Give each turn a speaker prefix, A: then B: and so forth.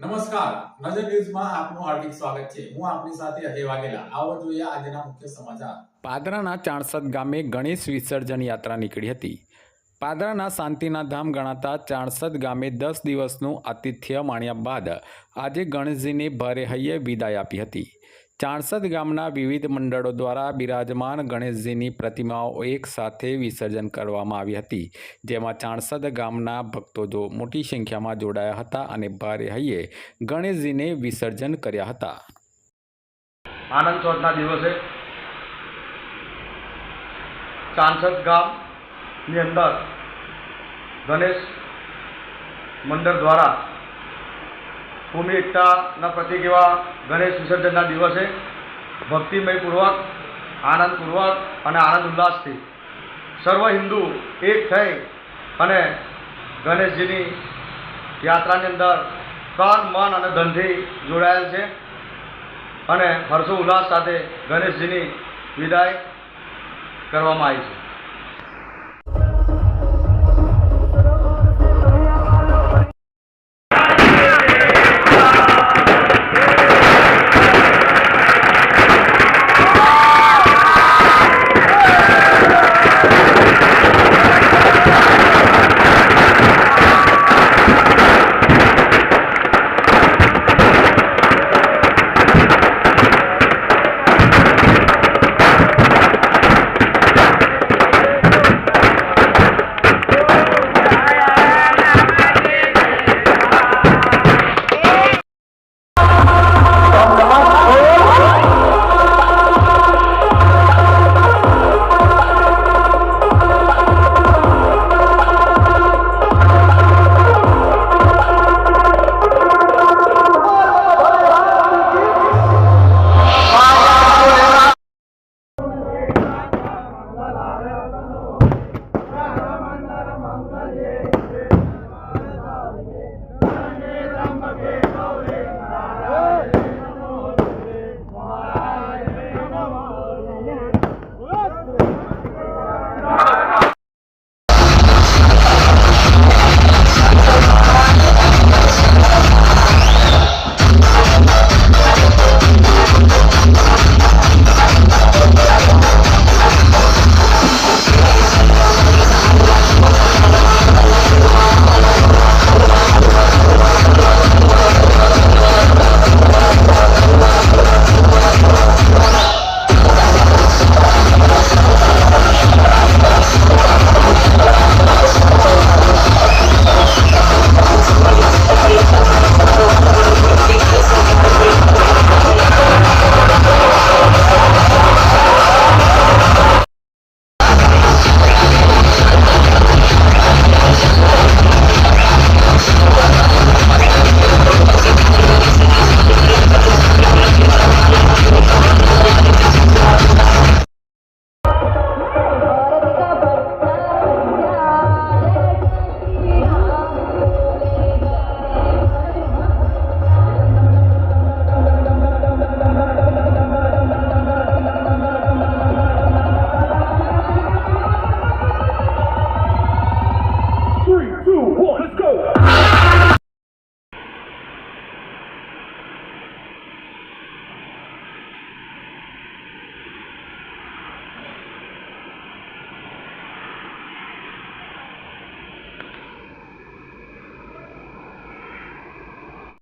A: નમસ્કાર. નજર ન્યૂઝમાં આપનું હાર્દિક સ્વાગત છે. હું આપની સાથે અજય વાઘેલા. આવો જોઈએ આજના મુખ્ય સમાચાર.
B: પાદરાના ચાણસદ ગામે ગણેશ વિસર્જન યાત્રા નીકળી હતી. પાદરાના શાંતિના ધામ ગણાતા ચાણસદ ગામે દસ દિવસનું આતિથ્ય માણ્યા બાદ આજે ગણેશજીને ભારે હૈયે વિદાય આપી હતી. ચાણસદ ગામના વિવિધ મંડળો દ્વારા બિરાજમાન ગણેશજીની પ્રતિમાઓ એક સાથે વિસર્જન કરવામાં આવી હતી, જેમાં ચાણસદ ગામના ભક્તો જો મોટી સંખ્યામાં જોડાયા હતા અને ભારે હૈયે ગણેશજીને વિસર્જન કર્યા હતા.
C: આનંદ ચોથના દિવસે ચાંસદ ગામની અંદર ગણેશ મંડળ દ્વારા ભૂમિ એકતાના પ્રતિક એવા ગણેશ વિસર્જનના દિવસે ભક્તિમયપૂર્વક, આનંદપૂર્વક અને આનંદ ઉલ્લાસથી સર્વ હિન્દુ એક થઈ અને ગણેશજીની યાત્રાની અંદર તન મન અને ધનથી જોડાયેલ છે અને હર્ષો ઉલ્લાસ સાથે ગણેશજીની વિદાય કરવામાં આવી છે.